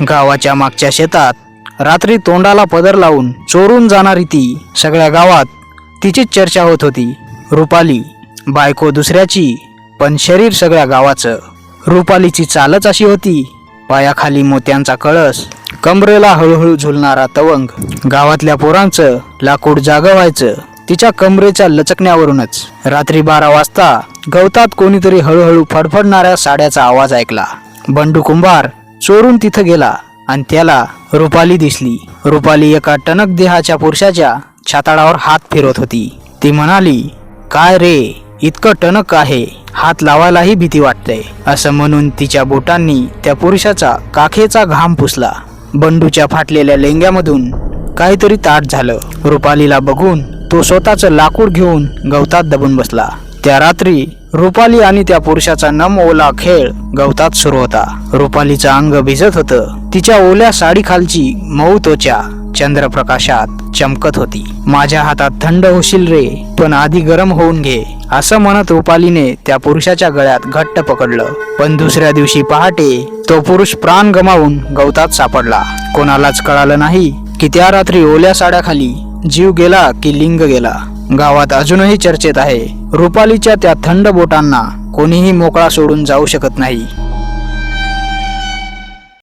गावाच्या मागच्या शेतात रात्री तोंडाला पदर लावून चोरून जाणारी ती सगळ्या गावात तिचीच चर्चा होत होती. रुपाली बायको दुसऱ्याची पण शरीर सगळ्या गावाचं. रुपालीची चालच अशी होती पायाखाली मोत्यांचा कळस कमरेला हळूहळू झुलणारा तवंग गावातल्या पोरांचं लाकूड जागं व्हायचं तिच्या कमरेच्या लचकण्यावरूनच. रात्री बारा वाजता गवतात कोणीतरी हळूहळू फडफडणाऱ्या साड्याचा आवाज ऐकला. बंडू कुंभार चोरून तिथं गेला आणि त्याला रुपाली दिसली. रुपाली एका टणक देहाच्या पुरुषाच्या छाताडावर हात फिरवत होती. ती म्हणाली काय रे इतकं टणक आहे हात लावायलाही भीती वाटते. असं म्हणून तिच्या बोटांनी त्या पुरुषाचा काखेचा घाम पुसला. बंडूच्या फाटलेल्या लेंग्यामधून काहीतरी ताट झालं. रुपालीला बघून तो स्वतःचं लाकूड घेऊन गवतात दबून बसला. त्या रात्री रुपाली आणि त्या पुरुषाचा नम ओला खेळ गवतात सुरू होता. रुपालीचं अंग भिजत होतं. तिच्या ओल्या साडीखालची मऊ त्वचा चंद्रप्रकाशात चमकत होती. माझ्या हातात थंड होशील रे पण आधी गरम होऊन घे असं म्हणत रुपालीने त्या पुरुषाच्या गळ्यात घट्ट पकडलं. पण दुसऱ्या दिवशी पहाटे तो पुरुष प्राण गमावून गवतात सापडला. कोणालाच कळालं नाही की त्या रात्री ओल्या साड्याखाली जीव गेला की लिंग गेला. गावात अजूनही चर्चेत आहे. रुपालीच्या त्या थंड बोटांना कोणीही मोकळा सोडून जाऊ शकत नाही.